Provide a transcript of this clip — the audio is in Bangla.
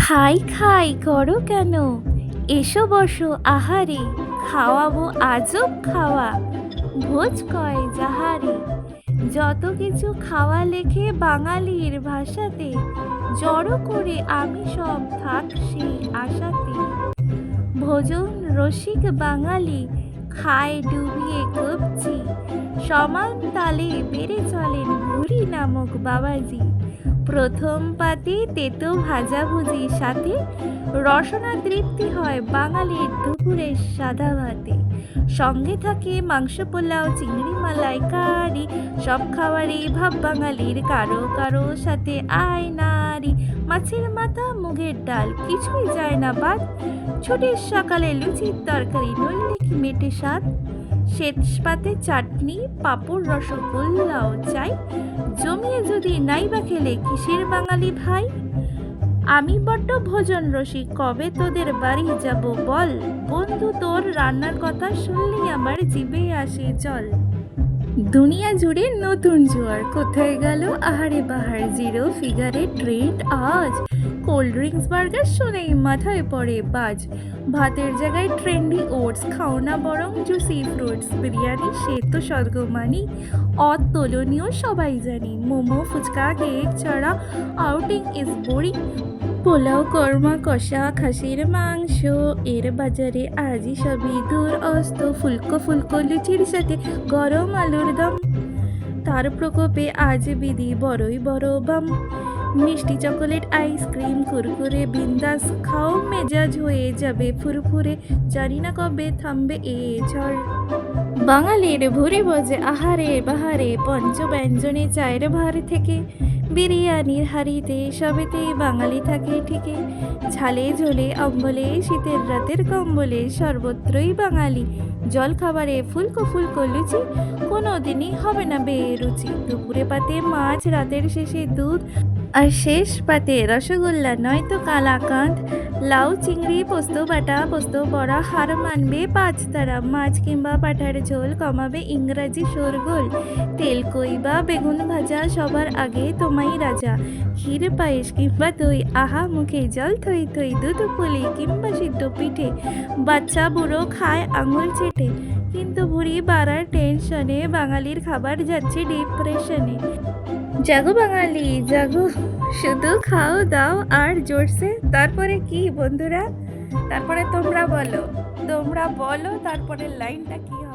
খাই খাই করো কেন? এসো বসো আহারে, খাওয়াবো আজব খাওয়া। ভোজ কয় যাহারে, যত কিছু খাওয়া লেখে বাঙালির ভাষাতে, জড়ো করে আমি সব থাক সেই আশাতে। ভোজন রসিক বাঙালি, খায় ডুবিয়ে কবজি সমান তালে বেড়ে চলেন ভুরি নামক বাবাজি। প্রথম পাতে তেতো ভাজাভুজি সাথে রসনা তৃপ্তি হয় বাঙালির দুপুরের সাদা ভাতে। সঙ্গে থাকে মাংস পোলাও, চিংড়ি মালাই কারি সব খাবারই ভাব বাঙালির কারও কারও সাথে আয় নারী। মাছের মাথা, মুগের ডাল, কিছুই যায় না বাদ। ছুটির সকালে লুচির তরকারি, নইলে কি মেটে স্বাদ? পাতে চাটনি, পাঁপড়, রসগোল্লাও চাই। জমিয়ে যদি নাই বা খেলে কিসের বাঙালি ভাই? আমি বড্ড ভোজন রসিক, কবে তোদের বাড়ি যাব বল? বন্ধু তোর রান্নার কথা শুনলেই আমার জিভে আসে জল। দুনিয়া জুড়ে নতুন জোয়ার। কোথায় গেল? আহারে বাহার, জিরো ফিগারে ট্রেন্ড আজ। কোল্ড ড্রিঙ্কস বার্গার শুনেই মাথায় পড়ে বাজ। ভাতের জায়গায় ট্রেন্ডি ওটস খাও না বরং জুসি ফ্রুটস বিরিয়ানি, সে তো স্বর্গমানি অতুলনীয়, সবাই জানি। মোমো, ফুচকা, কেক ছাড়া outing is boring pulao, korma, কষা, খাসির মাংস, এর বাজারে আজই সবই দূর অস্ত। ফুলকো ফুলকো লুচির সাথে গরম আলুর দম। তার প্রকোপে আজ বিধি বড়ই বড় বাম। মিষ্টি চকোলেট, আইসক্রিম, কুরকুরে, বিন্দাস খাও, মেজাজ হয়ে যাবে ফুরফুরে। জানি না কবে থামবে এ ঝড়। বাঙালির ভুরে বজে আহারে বাহারে পঞ্চব্যঞ্জনে চায়ের ভার থেকে। বিরিয়ানির হাড়িতে সবেতে বাঙালি থাকে ঠিকে ঝালে ঝোলে অম্বলে, শীতের রাতের কম্বলে সর্বত্রই বাঙালি। জল খাবারে ফুলকো ফুলকো লুচি কোনো দিনই হবে না বেরুচি। দুপুরে পাতে মাছ, রাতের শেষে দুধ, আর শেষ পাতে রসগোল্লা, নয়তো কালাকাঁদ। লাউ, চিংড়ি, পোস্ত, বাটা, পোস্ত, বড়া হার মানবে পাঁচ তারা। মাছ কিংবা পাঠার ঝোল কমাবে ইংরাজি শোরগোল। তেল, কই বা বেগুন ভাজা সবার আগে তোমাই রাজা। ক্ষীর, পায়েস কিংবা দই, আহা, মুখে জল, থই থই, দুধ, পুলি কিংবা সিদ্ধ পিঠে। বাচ্চা, বুড়ো খায় আঙুল চেটে, কিন্তু ভুড়ি বাড়ার টেনশনে বাঙালির খাবার যাচ্ছে ডিপ্রেশনে। জাগো বাঙালি, জাগো। শুধু খাও, দাও আর জোরসে। তারপরে কি, বন্ধুরা? তারপরে তোমরা বলো। তোমরা বলো, তারপরে লাইনটা কি